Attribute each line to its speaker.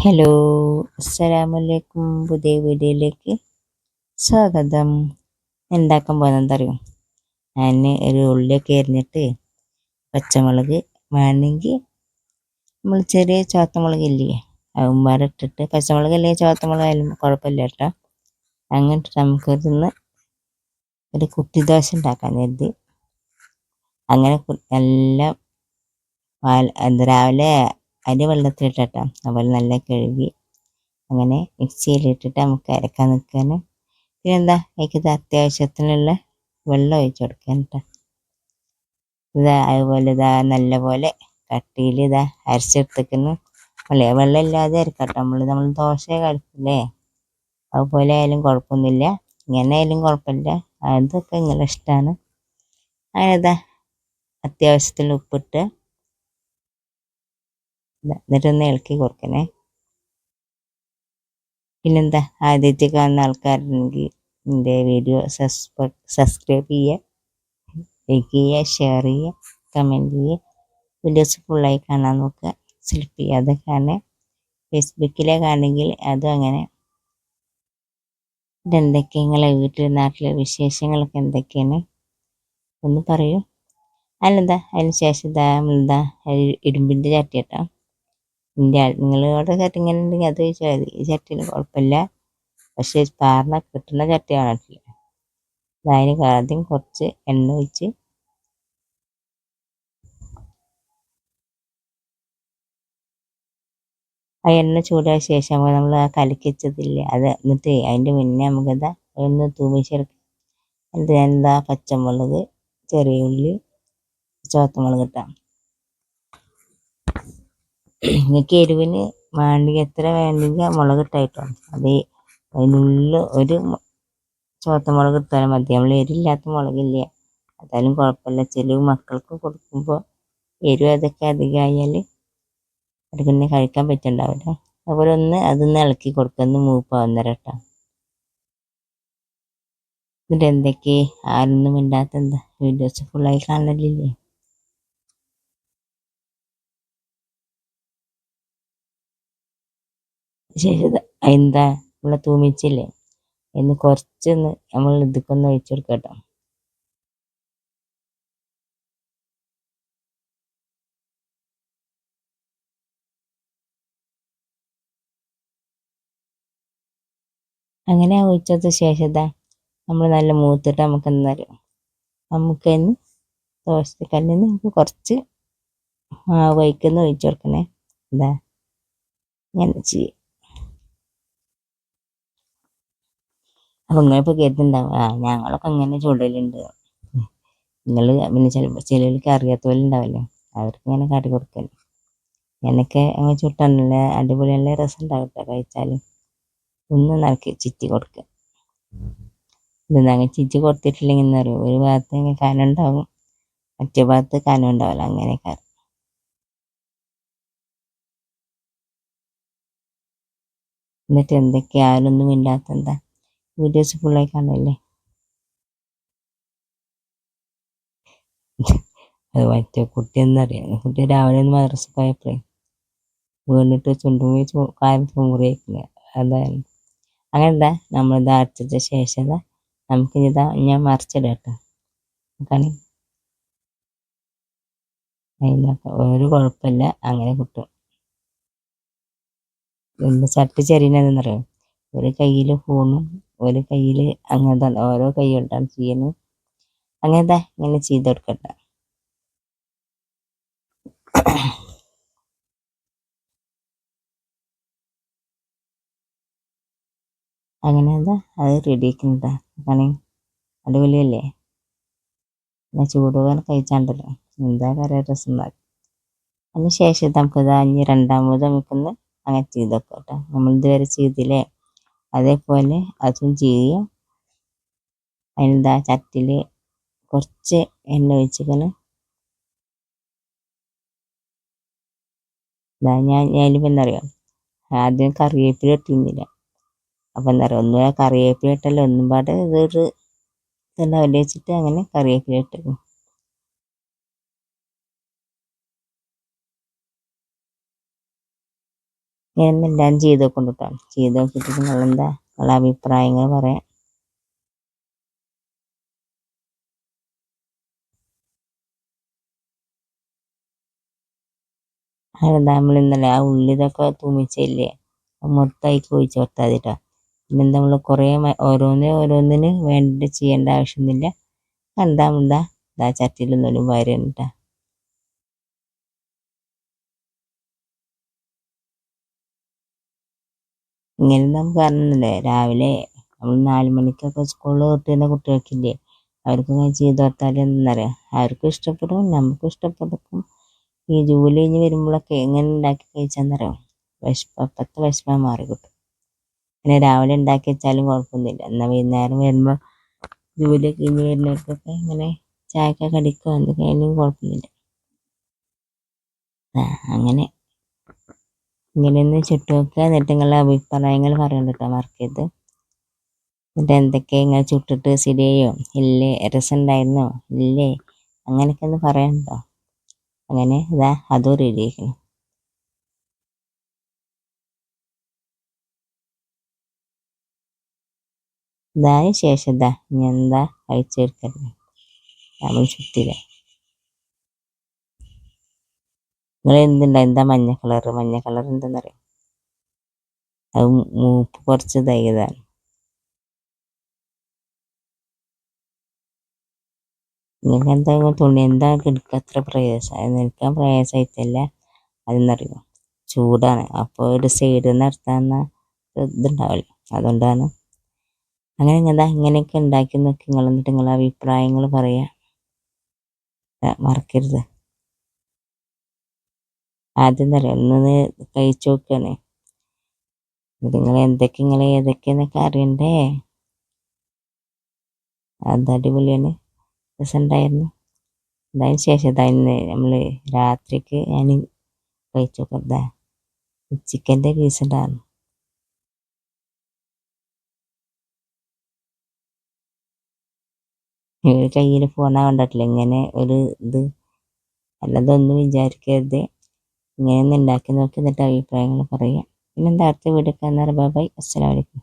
Speaker 1: Hello അസ്സലാമലൈക്കും പുതിയ വീഡിയോയിലേക്ക് സ്വാഗതം. ഉണ്ടാക്കാൻ പോകുന്നത് അറിയും ഞാൻ ഒരു ഉള്ളിയൊക്കെ എരിഞ്ഞിട്ട് പച്ചമുളക് വേണമെങ്കിൽ നമ്മൾ ചെറിയ ചുവത്തമുളക് ഇല്ലേ അതുമ്പാടെ ഇട്ടിട്ട് പച്ചമുളക് അല്ലെങ്കിൽ ചുവത്തമുളക് ആയാലും കുഴപ്പമില്ല കേട്ടോ. അങ്ങോട്ട് നമുക്കിതൊന്ന് ഒരു കുട്ടി ദോശ ഉണ്ടാക്കാൻ കരുതി. അങ്ങനെ നല്ല രാവിലെ അരി വെള്ളത്തിലിട്ടോ അതുപോലെ നല്ല കഴുകി അങ്ങനെ മിക്സിയിലിട്ടിട്ട് നമുക്ക് അരക്കാൻ നിൽക്കാൻ പിന്നെന്താ എനിക്കിത് അത്യാവശ്യത്തിനുള്ള വെള്ളം ഒഴിച്ച് കൊടുക്കാൻ കേട്ടോ ഇതാ അതുപോലെ ഇതാ നല്ല പോലെ കട്ടിയിൽ ഇതാ അരച്ചെടുത്തേക്കുന്നു. അല്ലേ വെള്ളം ഇല്ലാതെ അരക്കട്ടെ. നമ്മൾ നമ്മൾ ദോശ കഴിക്കില്ലേ അതുപോലെ ആയാലും കുഴപ്പമൊന്നുമില്ല. ഇങ്ങനെ ആയാലും കുഴപ്പമില്ല. അതൊക്കെ നിങ്ങളുടെ ഇഷ്ടമാണ്. അങ്ങനെ ഇതാ അത്യാവശ്യത്തിന് ഉപ്പിട്ട് എന്നിട്ടൊന്ന് ഇളക്കി കൊടുക്കണേ. പിന്നെന്താ ആദ്യത്തെ കാണുന്ന ആൾക്കാരുണ്ടെങ്കിൽ എന്റെ വീഡിയോ സബ്സ്ക്രൈബ് ചെയ്യുക ലൈക്ക് ചെയ്യുക ഷെയർ ചെയ്യുക കമന്റ് ചെയ്യുക. വീഡിയോസ് ഫുള്ളായി കാണാൻ നോക്കുക. സെൽഫ് ചെയ്യാതെ കാണുക. ഫേസ്ബുക്കിലേക്കാണെങ്കിൽ അതും അങ്ങനെ. എന്തൊക്കെ നിങ്ങളെ വീട്ടിൽ നാട്ടിലെ വിശേഷങ്ങളൊക്കെ എന്തൊക്കെയാണ്? ഒന്ന് പറയൂ. അതിനെന്താ? അതിന് ശേഷം എന്താ? ഇരുമ്പിന്റെ ചട്ടി കേട്ടോ. എന്റെ ചട്ടി ഇങ്ങനെ ഉണ്ടെങ്കിൽ അത് ചോദിച്ചാൽ മതി. ഈ ചട്ടിന് കുഴപ്പമില്ല പക്ഷേ പാർന്ന കിട്ടുന്ന ചട്ടി അതിന് ആദ്യം കുറച്ച് എണ്ണ ഒഴിച്ച് ആ എണ്ണ ചൂടായ ശേഷം നമ്മൾ ആ കലക്കിച്ചതില്ലേ അത് എന്നിട്ട് അതിന്റെ മുന്നേ നമുക്കത് ഒന്ന് തൂമിച്ചെടുക്കാം. എന്നിട്ട് എന്താ പച്ചമുളക് ചെറിയ ഉള്ളി ചുവത്തമുളക് ഇട്ടാം നിങ്ങൾക്ക് എരിവിന് വേണ്ടി എത്ര വേണമെങ്കിൽ മുളക് ഇട്ടായിട്ടോ. അത് അതിനുള്ളിൽ ഒരു ചുവത്ത മുളക് ഇട്ടാലും മതി. നമ്മൾ എരിവില്ലാത്ത മുളകില്ല? അതായാലും കുഴപ്പമില്ല. ചില മക്കൾക്ക് കൊടുക്കുമ്പോൾ എരിവ് അതൊക്കെ അധികമായാൽ അത് പിന്നെ കഴിക്കാൻ പറ്റുന്നുണ്ടാവില്ല അതുപോലെ ഒന്ന് അതൊന്ന് ഇളക്കി കൊടുക്കുക ഒന്ന് മൂപ്പാവുന്നേരം കേട്ടോ. എന്നിട്ട് എന്തൊക്കെ? ആരൊന്നും മിണ്ടാത്ത എന്താ? വീഡിയോസ് ഫുള്ളായി കാണലില്ലേ? ശേഷം എന്താ? നമ്മളെ തൂമിച്ചില്ലേ? എന്ന് കുറച്ചൊന്ന് നമ്മൾ ഇതൊക്കൊന്ന് ഒഴിച്ചു കൊടുക്കാം അങ്ങനെ ഒഴിച്ചത് ശേഷം നമ്മൾ നല്ല മൂത്തിട്ട് നമുക്ക് എന്നറിയാം നമുക്ക് ദോശക്കല്ലിൽ നമുക്ക് കുറച്ച് മാവ് വയ്ക്കുന്ന ഒഴിച്ചു കൊടുക്കണേ. എന്താ ഇങ്ങനെ ചെയ്യും. അപ്പം നിങ്ങളിപ്പോൾ കേട്ടിട്ടുണ്ടാവും ആ ഞങ്ങളൊക്കെ അങ്ങനെ ചുടലുണ്ട്. നിങ്ങൾ പിന്നെ ചില ചിലർക്ക് അറിയാത്ത പോലെ ഉണ്ടാവല്ലോ? അവർക്ക് ഇങ്ങനെ കാട്ടി കൊടുക്കൽ എന്നൊക്കെ അങ്ങനെ ചുട്ടാണല്ല അടിപൊളി നല്ല രസം ഉണ്ടാവും കേട്ടോ കഴിച്ചാൽ ഒന്ന് നടക്കി ചിറ്റി കൊടുക്കുക ഇതെന്താ ചിറ്റി കൊടുത്തിട്ടില്ലെങ്കിൽ എന്താ പറയുക ഒരു ഭാഗത്ത് ഇങ്ങനെ കനം ഉണ്ടാവും മറ്റേ ഭാഗത്ത് കനം ഉണ്ടാവില്ല. അങ്ങനെയൊക്കെ. എന്നിട്ട് എന്തൊക്കെയായാലൊന്നും ഇല്ലാത്ത എന്താ വീഡിയോസ് ഫുള്ളായി കാണുമല്ലേ അത് മറ്റേ കുട്ടി എന്നറിയാം കുട്ടി രാവിലെ ഒന്ന് മദ്രസ പോയപ്പോഴേ വീണിട്ട് ചുണ്ടും കാര്യം മുറിയേക്കുന്നത് അതാണ്. അങ്ങനെ എന്താ നമ്മളിത് അടച്ചിട്ട ശേഷം നമുക്ക് ഇതാ ഞാൻ മറിച്ചിടാം കേട്ടോ അതിനൊക്കെ ഒരു കുഴപ്പമില്ല. അങ്ങനെ കിട്ടും. ചട്ടി ചെറിയെന്നറിയാം ഒരു കയ്യിൽ ഫോണും ഒരു കയ്യിൽ അങ്ങനത്തെ ഓരോ കൈ കൊണ്ടാണ് ചെയ്യുന്നത്. അങ്ങനത്തെ ഇങ്ങനെ ചെയ്ത് കൊടുക്കണ്ട അങ്ങനെ എന്താ? അത് റെഡി കാരണം അടിപൊളിയല്ലേ? ഞാൻ ചൂടുകാലം കഴിച്ചാണ്ടല്ലോ. എന്താ കറിയ രസം അതിന് ശേഷം നമുക്കത് അഞ്ഞ് രണ്ടാമത് നമുക്കൊന്ന് അങ്ങനെ ചെയ്ത് വെക്കാം കേട്ടോ. നമ്മൾ ഇതുവരെ ചെയ്തില്ലേ? അതേപോലെ അതും ചെയ്യുക അതിനെന്താ ചട്ടിയിൽ കുറച്ച് എണ്ണ ഒഴിച്ചിക്കണം ഇതാ ഞാൻ ഞാനിപ്പോൾ എന്താ പറയുക ആദ്യം കറിവേപ്പില ഇട്ടിരുന്നില്ല. അപ്പോൾ എന്താ പറയുക ഒന്നും കറിവേപ്പില ഇട്ടല്ലോ. ഒന്നും പാടെ ഇതൊരു തന്നെ വെച്ചിട്ട് അങ്ങനെ കറിവേപ്പില ഇട്ടു ഇങ്ങനെ എല്ലാവരും ചെയ്ത് നോക്കും കേട്ടോ ചെയ്ത് നോക്കിയിട്ട് നിങ്ങളെന്താ? നിങ്ങളെ അഭിപ്രായങ്ങൾ പറയാം. അതെന്താ നമ്മൾ ഇന്നലെ ആ ഉള്ളി ഇതൊക്കെ തൂമിച്ചില്ലേ? അത് മൊത്തമായി ഒഴിച്ച് കൊടുത്താൽ കേട്ടോ പിന്നെ നമ്മൾ കുറേ ഓരോന്നിനും ഓരോന്നിന് ഓരോന്നിന് വേണ്ടി ചെയ്യേണ്ട ആവശ്യമൊന്നുമില്ല. കണ്ടാ എന്താ ഇതാ ചട്ടിയിലൊന്നും വരും ഇങ്ങനെ നമുക്ക് പറഞ്ഞില്ലേ രാവിലെ നമ്മൾ നാല് മണിക്കൊക്കെ സ്കൂളിൽ വിട്ട് വരുന്ന കുട്ടികൾക്കില്ലേ അവർക്ക് ഇങ്ങനെ ചെയ്ത് കൊടുത്താൽ എന്താണെന്നറിയാം അവർക്കും ഇഷ്ടപ്പെടും നമുക്കും ഇഷ്ടപ്പെടും. ഈ ജോലി കഴിഞ്ഞ് വരുമ്പോഴൊക്കെ എങ്ങനെ ഉണ്ടാക്കി കഴിച്ചാന്നറിയാം? വിശപ്പ് അപ്പത്തെ വിശപ്പ് മാറി കിട്ടും പിന്നെ രാവിലെ ഉണ്ടാക്കി വെച്ചാലും കുഴപ്പമൊന്നുമില്ല. എന്നാൽ വൈകുന്നേരം വരുമ്പോൾ ജോലിയൊക്കെ കഴിഞ്ഞ് വരുന്നവർക്കൊക്കെ ഇങ്ങനെ ചായക്ക് കടിക്കോ എന്തൊക്കെയായാലും കുഴപ്പമൊന്നുമില്ല. അങ്ങനെ. ഇങ്ങനെയൊന്ന് ചുട്ട് നോക്കുക എന്നിട്ട് നിങ്ങളുടെ അഭിപ്രായങ്ങൾ പറയണ്ട കേട്ടോ മറക്കരുത് എന്നിട്ട് എന്തൊക്കെ ഇങ്ങനെ ചുട്ടിട്ട് ശരിയായോ ഇല്ലേ? രസമുണ്ടായിരുന്നോ? ഇല്ലേ? അങ്ങനെയൊക്കെ ഒന്ന് പറയണ്ടോ അങ്ങനെ ഇതാ അതും റെഡിയാക്കണം ഇതായ ശേഷം ഇതാ ഇനി എന്താ കഴിച്ചെടുക്കരുത്. നമ്മൾ ചുറ്റില്ല നിങ്ങൾ എന്തുണ്ടായി എന്താ മഞ്ഞ കളർ മഞ്ഞ കളർ എന്താണെന്നറിയാം അത് മൂപ്പ് കുറച്ച് ഇതായതാണ്. നിങ്ങൾക്ക് എന്താ തുണി? എന്താ എടുക്കുക അത്ര പ്രയാസം. നിൽക്കാൻ പ്രയാസമായിട്ടല്ല. അതെന്നറിയോ? ചൂടാണ്. അപ്പോൾ ഒരു സൈഡിൽ നിന്ന് എടുത്താന്ന ഇതുണ്ടാവില്ല. അതുകൊണ്ടാണ്. അങ്ങനെ എന്താ ഇങ്ങനെയൊക്കെ ഉണ്ടാക്കി നോക്കി. നിങ്ങൾ എന്നിട്ട് നിങ്ങളെ അഭിപ്രായങ്ങൾ പറയാം. മറക്കരുത്. ആദ്യം തരാം ഒന്ന് കഴിച്ചു നോക്കണേ. നിങ്ങൾ എന്തൊക്കെ നിങ്ങൾ ഏതൊക്കെയെന്നൊക്കെ അറിയണ്ടേ അത് അടിപൊളിയാണ്. രസമുണ്ടായിരുന്നു അതിന് ശേഷം തന്നെ നമ്മൾ രാത്രിക്ക് ഞാൻ കഴിച്ചു നോക്കാം. ചിക്കന്റെ പീസ് ഉണ്ടായിരുന്നു ഇവർ കയ്യിൽ ഫോണാ കണ്ടിട്ടില്ല. ഇങ്ങനെ ഒരു ഇത് അല്ലതൊന്നും വിചാരിക്കരുത്. ഇങ്ങനെ ഒന്ന് ഉണ്ടാക്കി നോക്കി എന്നിട്ട് അഭിപ്രായങ്ങൾ പറയുക പിന്നെന്താ അടുത്ത വീഡിയോ കാണാറ് ബൈ ബൈ അസ്സലാമലൈക്കും